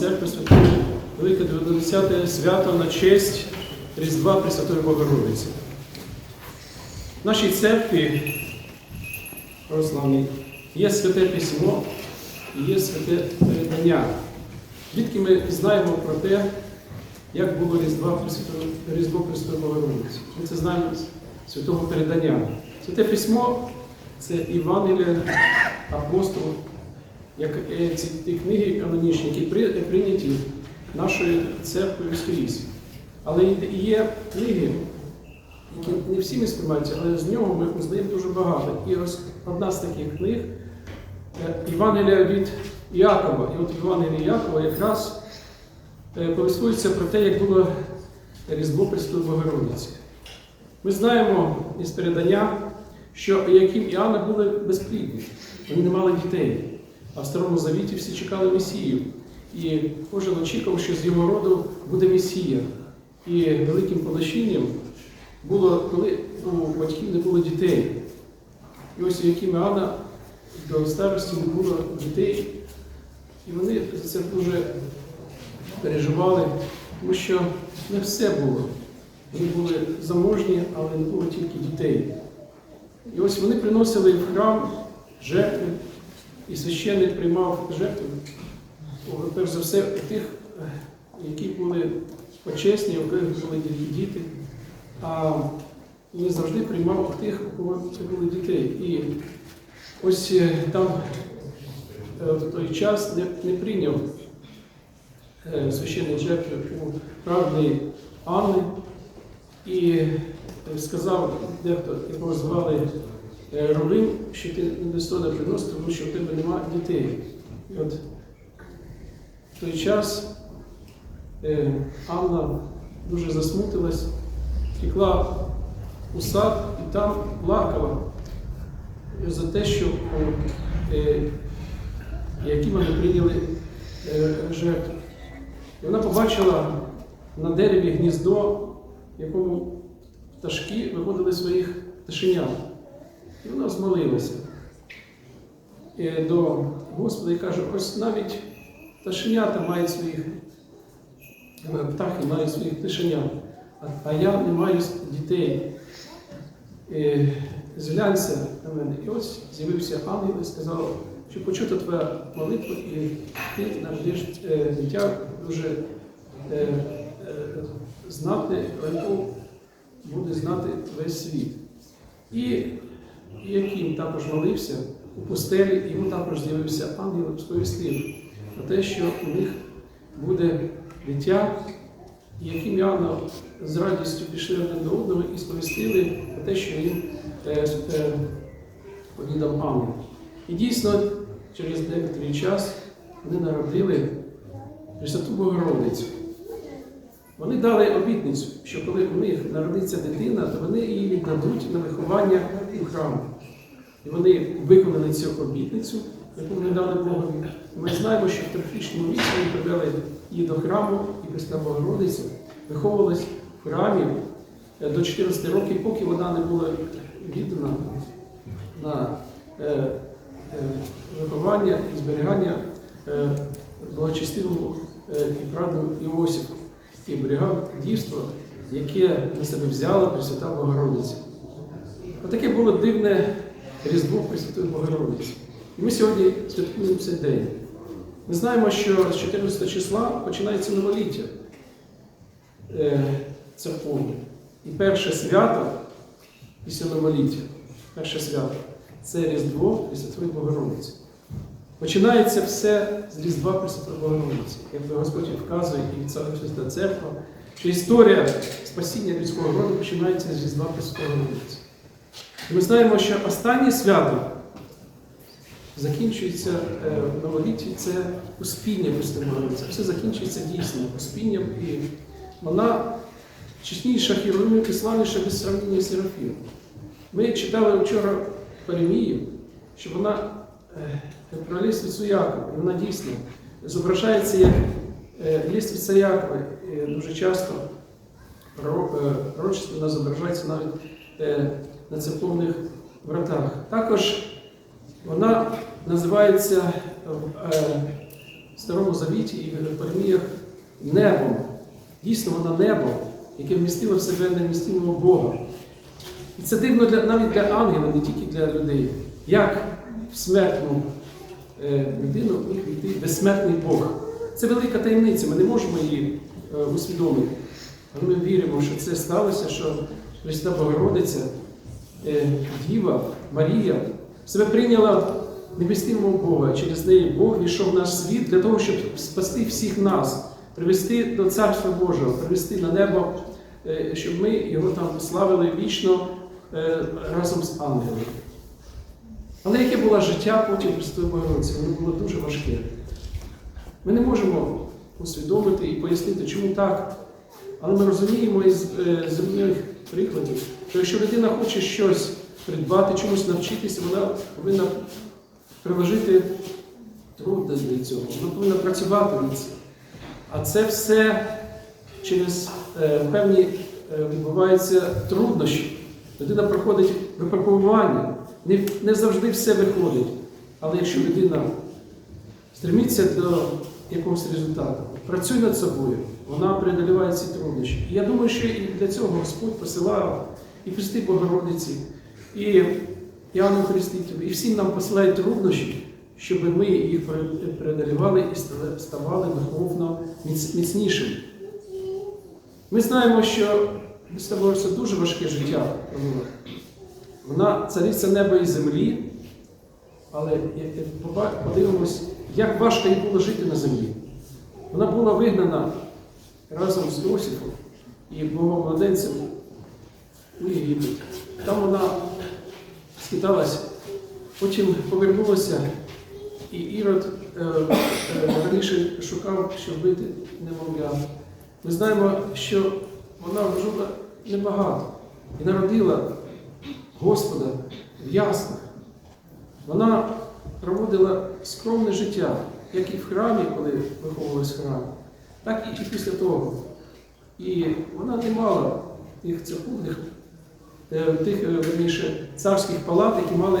Велике 90 свято на честь Різдва Пресвятої Богородиці. В нашій церкві православній є святе письмо і є святе передання. Звідки ми знаємо про те, як було Різдво Пресвятої Богородиці. Ми це знаємо з святого передання. Святе письмо це Івангелія апостол, як е, ці ті книги канонічні, які при- прийняті нашою церквою скрізь. Але є книги, які не всіми сприймаються, але з нього ми узнаємо дуже багато. І ось одна з таких книг е, Євангелія від Іакова. І от в Євангелії Іакова якраз е, повествується про те, як було Різдво Пресвятої Богородиці. Ми знаємо із передання, що Яким і Анна були безплідні, вони не мали дітей. А в Старому Завіті всі чекали Месію. І кожен очікував, що з його роду буде Месія. І великим поношінням було, коли у батьків не було дітей. І ось у Анна до старості не було дітей. І вони за це дуже переживали, тому що не все було. Вони були заможні, але не було тільки дітей. І ось вони приносили в храм жертви, і священник приймав жертви, перш за все, тих, е, які були почесні, у яких були діти, а не завжди приймав тих, у кого були дітей. І ось е, там е, в той час не, не прийняв священник жертви у правди Анни і сказав дехто, якого звали е, що ти не достойно приносити, тому що в тебе немає дітей. І от в той час е, Анна дуже засмутилась, втекла у сад і там плакала за те, що е, які вони прийняли жертву. І вона побачила на дереві гніздо, в якому пташки виводили своїх пташенят. І вона змолилася до Господа і каже, ось навіть пташенята мають своїх, птахи мають своїх пташенят, а, я не маю дітей. Зглянься на мене. І ось з'явився ангел і сказав, що почута твоя молитва, і ти народиш е, дитя дуже е, е, знати, буде знати весь світ. І яким також молився у пустелі, йому також з'явився ангел сповістив про те, що у них буде дитя, яким Іоанна з радістю пішли один до одного і сповістили про те, що їм е, е, повідав ангел. І дійсно, через деякий час вони народили Пресвяту Богородицю. Вони дали обітницю, що коли у них народиться дитина, то вони її віддадуть на виховання у храму. І вони виконали цю обітницю, яку вони дали Богові. Ми знаємо, що в трьохрічному віці вони привели її до храму, і Пресна Богородиця виховувалась в храмі е, до 14 років, поки вона не була віддана на е, е, виховання і зберігання благочестивому е, і правду Іосифу і берегав дійство, яке на себе взяла Пресвята Богородиця. Отаке було дивне Різдво Пресвятої Богородиці. І ми сьогодні святкуємо цей день. Ми знаємо, що з 14 числа починається новоліття е, церковне. І перше свято після новоліття, перше свято це Різдво Пресвятої Богородиці. Починається все з Різдва Пресвятої Богородиці, як Господь вказує і від Свята Церква, що історія спасіння людського роду починається з Різдва Богородиці. І ми знаємо, що останнє свято закінчується е, в новолітті, це успіння Богородиці. Все закінчується дійсно успінням, і вона чесніша хіровимів і славніша без сравнення з Серафімом. Ми читали вчора Паремію, що вона про лісницю Якова, вона дійсно зображається як е, лісниця Якова. Дуже часто проро- е, пророчество вона зображається навіть е, на церковних вратах. Також вона називається в е, Старому Завіті і в Пареміях небом. Дійсно, вона небо, яке вмістило в себе невмістимого Бога. І це дивно для, навіть для ангелів, не тільки для людей. Як в смертну е, людину міг війти безсмертний Бог. Це велика таємниця, ми не можемо її е, усвідомити. Але ми віримо, що це сталося, що Христа Богородиця, е, Діва, Марія себе прийняла невістимого Бога. Через неї Бог війшов в наш світ для того, щоб спасти всіх нас, привести до Царства Божого, привести на небо, е, щоб ми його там славили вічно е, разом з ангелами. Але яке було життя потім Христової Богородиці? Воно було дуже важке. Ми не можемо усвідомити і пояснити, чому так. Але ми розуміємо із е, земних прикладів, що якщо людина хоче щось придбати, чомусь навчитися, вона повинна приложити труд для цього, вона повинна працювати над цим. А це все через е, певні е, відбуваються труднощі. Людина проходить випробування, не, не завжди все виходить. Але якщо людина стремиться до якогось результату, працює над собою, вона преодоліває ці труднощі. Я думаю, що і для цього Господь посилав і Христи Богородиці, і Іоанну Хрестителю, і всім нам посилає труднощі, щоб ми їх пре- преодолівали і ставали духовно міцнішими. Ми знаємо, що Христа Богородиця дуже важке життя. Вона цариця неба і землі, але подивимось, як важко їй було жити на землі. Вона була вигнана разом з Йосифом і Богомладенцем у Єгипет. Там вона скиталась, потім повернулася, і Ірод е, е, раніше шукав, щоб вбити немовля. Ми знаємо, що вона жила небагато і народила Господа в яснах. Вона проводила скромне життя, як і в храмі, коли виховувалась в храмі, так і після того. І вона не мала тих церковних, е, тих, е, верніше, царських палат, які мали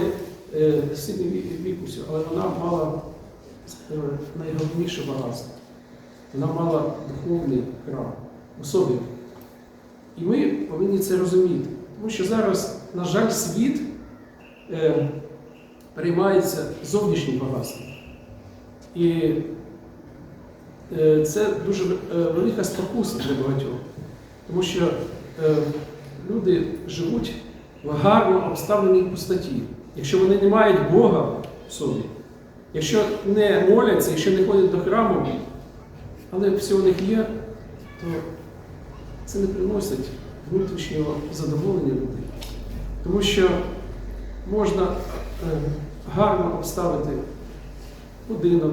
е, сильний ві- вікус, але вона мала найголовніше багатство. Вона мала духовний храм собі. І ми повинні це розуміти. Тому що зараз, на жаль, світ е, переймається зовнішнім багатством. І е, це дуже е, велика спокуса для багатьох. Тому що е, люди живуть в гарно обставленій пустоті. Якщо вони не мають Бога в собі, якщо не моляться, якщо не ходять до храму, але все у них є, то це не приносить внутрішнього задоволення людей. Тому що можна е, гарно обставити будинок,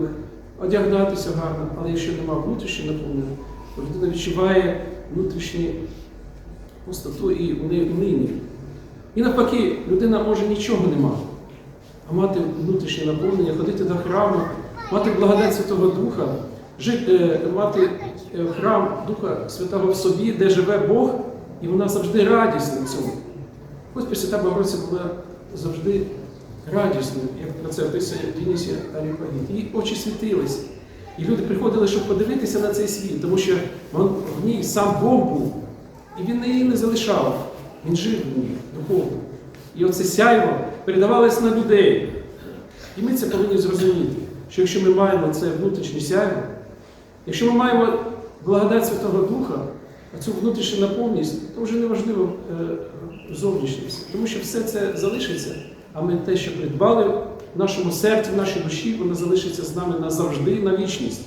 одягнатися гарно, але якщо немає внутрішнього наповнення, то людина відчуває внутрішню пустоту і унині. І навпаки, людина може нічого не мати, а мати внутрішнє наповнення, ходити до храму, мати благодать Святого Духа, жити, е, мати е, храм Духа Святого в собі, де живе Бог, і вона завжди радісна цьому. Ось Пресвята Богородиця була завжди радісною, як про це описує Дінісія Аріопагіт. Її очі світилися. І люди приходили, щоб подивитися на цей світ, тому що в ній сам Бог був, і він її не залишав. Він жив в ній духовно. І оце сяйво передавалось на людей. І ми це повинні зрозуміти, що якщо ми маємо це внутрішнє сяйво, якщо ми маємо благодать Святого Духа, цю внутрішню наповність, то вже не важливо е, зовнішність, тому що все це залишиться, а ми те, що придбали в нашому серці, в нашій душі, воно залишиться з нами назавжди на вічність.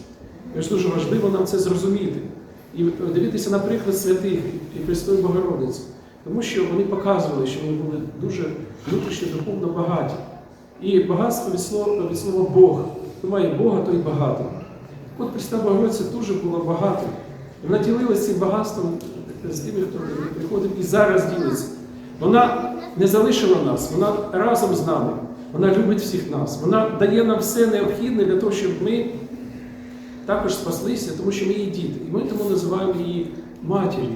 І ось дуже важливо нам це зрозуміти. І дивитися на приклад святих і Христової Богородиці, тому що вони показували, що вони були дуже внутрішньо духовно багаті. І багатство від слова, від слова Бог. Хто має Бога, то й багато. От Христа Богородиця дуже була багата. Вона ділилася цим багатством з тими, хто приходив і зараз ділиться. Вона не залишила нас, вона разом з нами. Вона любить всіх нас. Вона дає нам все необхідне для того, щоб ми також спаслися, тому що ми її діти. І ми тому називаємо її матір'ю.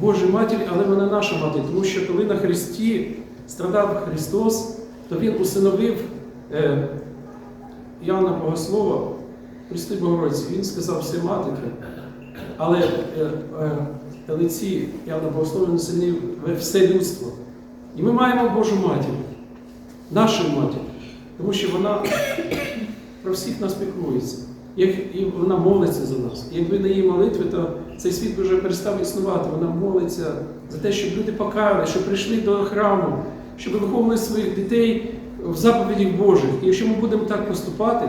Божою матір, але вона наша матір, тому що коли на Христі страдав Христос, то Він усиновив е, Іоанна Богослова, Христи Богородиці, Він сказав все матері, але е, е, телеці явно благословені сини все людство. І ми маємо Божу матір, нашу матір, тому що вона про всіх нас піклується. Як і вона молиться за нас. Якби не її молитви, то цей світ вже перестав існувати. Вона молиться за те, щоб люди покаяли, щоб прийшли до храму, щоб виховували своїх дітей в заповідях Божих. І якщо ми будемо так поступати,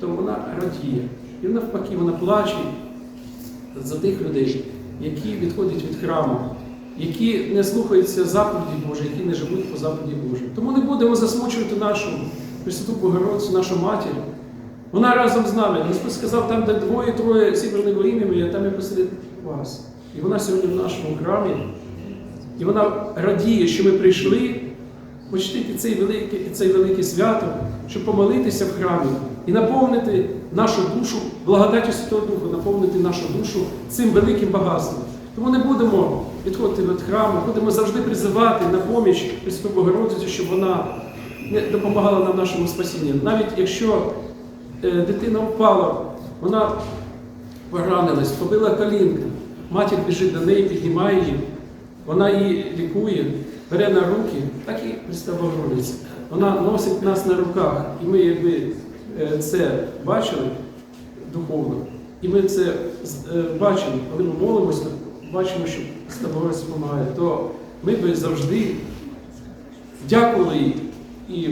то вона радіє. І навпаки, вона плаче за тих людей, які відходять від храму, які не слухаються заповіді Божі, які не живуть по заповіді Божій. Тому не будемо засмучувати нашу Пресвяту Богородицю, нашу матір. Вона разом з нами. Господь сказав, там, де двоє-троє во ім'я там я посеред вас. І вона сьогодні в нашому храмі. І вона радіє, що ми прийшли почтити цей великий, цей велике свято, щоб помолитися в храмі і наповнити нашу душу, благодаті Святого Духа, наповнити нашу душу цим великим багатством. Тому не будемо відходити від храму, будемо завжди призивати на поміч Пресвяту Богородицю, щоб вона допомагала нам в нашому спасінні. Навіть якщо е, дитина впала, вона поранилась, побила колінка, матір біжить до неї, піднімає її, вона її лікує, бере на руки, так і Христа Богородиця. Вона носить нас на руках, і ми, якби це бачили духовно, і ми це е, бачимо, коли ми молимося, бачимо, що Христа допомагає, то ми би завжди дякували їй і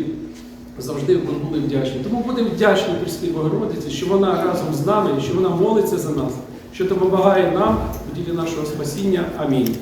завжди були вдячні. Тому будемо вдячні Христі Богородиці, що вона разом з нами, що вона молиться за нас, що допомагає нам у ділі нашого спасіння. Амінь.